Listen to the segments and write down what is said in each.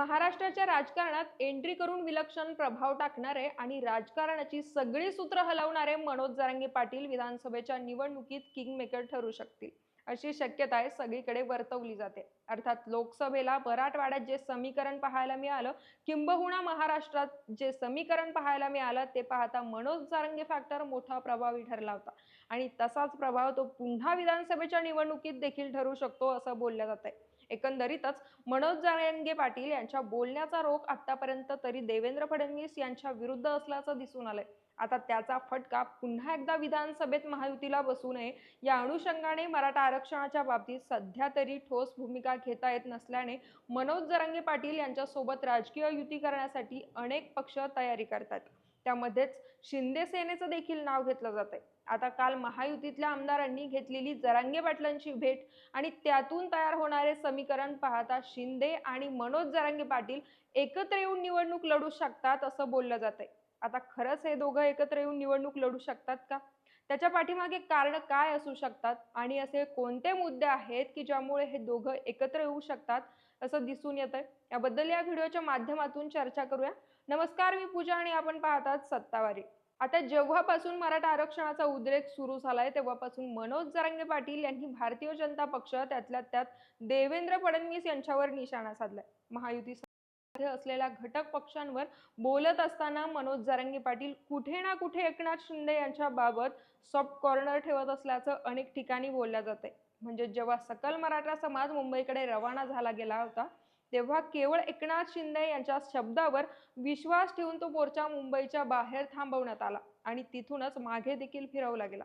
महाराष्ट्राच्या राजकारणात एंट्री करून विलक्षण प्रभाव टाकणारे आणि राजकारणाची सगळी सूत्र हलवणारे मनोज जारंगे पाटील विधानसभेच्या निवडणुकीत किंगमेकर ठरू शकतील. अशी शक्यता आहे सगळीकडे वर्तवली जाते. अर्थात लोकसभेला मराठवाड्यात जे समीकरण पाहायला मिळालं किंबहुना महाराष्ट्रात जे समीकरण पाहायला मिळालं ते पाहता मनोज जारंगे फॅक्टर मोठा प्रभावी ठरला होता. आणि तसाच प्रभाव तो पुन्हा विधानसभेच्या निवडणुकीत देखील ठरू शकतो असं बोललं जात आहे एकंदरीतच मनोज जारंगे पाटील यांच्या बोलण्याचा रोख आतापर्यंत तरी देवेंद्र फडणवीस यांच्या विरुद्ध असल्याचं दिसून आलंय. आता त्याचा फटका पुन्हा एकदा विधानसभेत महायुतीला बसू नये. या अनुषंगाने मराठा आरक्षणाच्या बाबतीत सध्या तरी ठोस भूमिका घेता येत नसल्याने मनोज जरांगे पाटील यांच्यासोबत राजकीय युती करण्यासाठी अनेक पक्ष तयारी करतात. त्यामध्येच शिंदे सेनेचं देखील नाव घेतलं जात आहे आता काल महायुतीतल्या आमदारांनी घेतलेली जरांगे पाटलांची भेट आणि त्यातून तयार होणारे समीकरण पाहता शिंदे आणि मनोज जरांगे पाटील एकत्र येऊन निवडणूक लढू शकतात असं बोललं जात आहे आता खरंच हे दोघं एकत्र येऊन निवडणूक लढू शकतात का? त्याच्या पाठीमागे कारण काय असू शकतात? आणि असे कोणते मुद्दे आहेत की ज्यामुळे हे दोघं एकत्र येऊ शकतात असं दिसून येत आहे याबद्दल या व्हिडिओच्या माध्यमातून चर्चा करूया. नमस्कार मी पूजा आणि आपण पाहतात सत्तावारी. आता जेव्हापासून मराठा आरक्षणाचा उद्रेक सुरू झालाय तेव्हापासून मनोज जरांगे पाटील यांनी भारतीय जनता पक्ष त्यातल्या त्यात देवेंद्र फडणवीस यांच्यावर निशाणा साधलाय. महायुती असलेल्या घटक पक्षांवर बोलत असताना मनोज जारंगी पाटील कुठे ना कुठे एकनाथ शिंदे यांच्या बाबत सॉफ्ट कॉर्नर ठेवत असल्याचं अनेक ठिकाणी बोलल्या जाते. म्हणजे जेव्हा सकल मराठा समाज मुंबईकडे रवाना झाला गेला होता तेव्हा केवळ एकनाथ शिंदे यांच्या शब्दावर विश्वास ठेवून तो मोर्चा मुंबईच्या बाहेर थांबवण्यात आला आणि तिथूनच मागे देखील फिरवला गेला.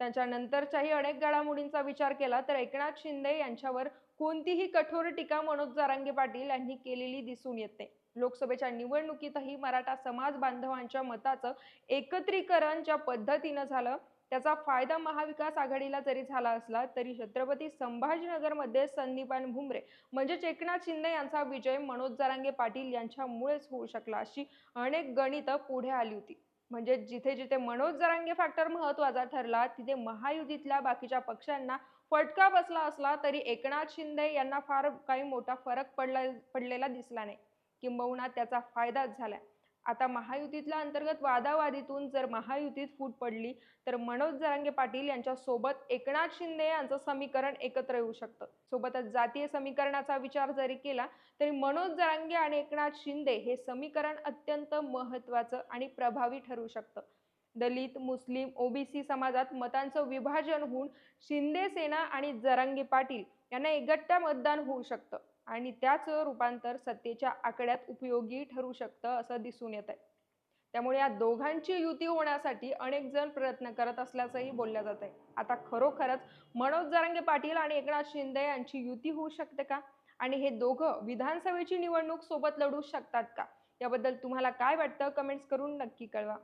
त्यांच्या नंतरच्याही अनेक घडामोडींचा विचार केला तर एकनाथ शिंदे यांच्यावर कोणतीही कठोर टीका मनोज जारांगे पाटील यांनी केलेली दिसून येते. लोकसभेच्या निवडणुकीतही मराठा समाज बांधवांच्या मताचं एकत्रीकरण ज्या पद्धतीनं झालं त्याचा फायदा महाविकास आघाडीला जरी झाला असला तरी छत्रपती संभाजीनगरमध्ये संदीपान भुमरे म्हणजेच एकनाथ शिंदे यांचा विजय मनोज जरांगे पाटील यांच्यामुळेच होऊ शकला अशी अनेक गणितं पुढे आली होती. म्हणजे जिथे जिथे मनोज जरांगे फॅक्टर महत्त्वाचा ठरला तिथे महायुतीतल्या बाकीच्या पक्षांना फटका बसला असला तरी एकनाथ शिंदे यांना फार काही मोठा फरक पडला पडलेला दिसला नाही. किंबहुना त्याचा फायदाच झाला आता महायुतीतल्या अंतर्गत वादावादीतून जर महायुतीत फूट पडली तर मनोज जरांगे पाटील यांच्या सोबत एकनाथ शिंदे यांचं समीकरण एकत्र येऊ शकतं. सोबतच जातीय समीकरणाचा विचार जरी केला तरी मनोज जरांगे आणि एकनाथ शिंदे हे समीकरण अत्यंत महत्वाचं आणि प्रभावी ठरू शकतं. दलित मुस्लिम ओबीसी समाजात मतांचं विभाजन होऊन शिंदे सेना आणि जरांगे पाटील यांना एकगट्टा मतदान होऊ शकतं. आणि त्याच रूपांतर सत्तेच्या आकड्यात उपयोगी ठरू शकतं असं दिसून येत आहे त्यामुळे या दोघांची युती होण्यासाठी अनेक जण प्रयत्न करत असल्याचंही बोललं जात आहे आता खरोखरच मनोज जरांगे पाटील आणि एकनाथ शिंदे यांची युती होऊ शकते का? आणि हे दोघं विधानसभेची निवडणूक सोबत लढू शकतात का? याबद्दल तुम्हाला काय वाटतं? कमेंट्स करून नक्की कळवा.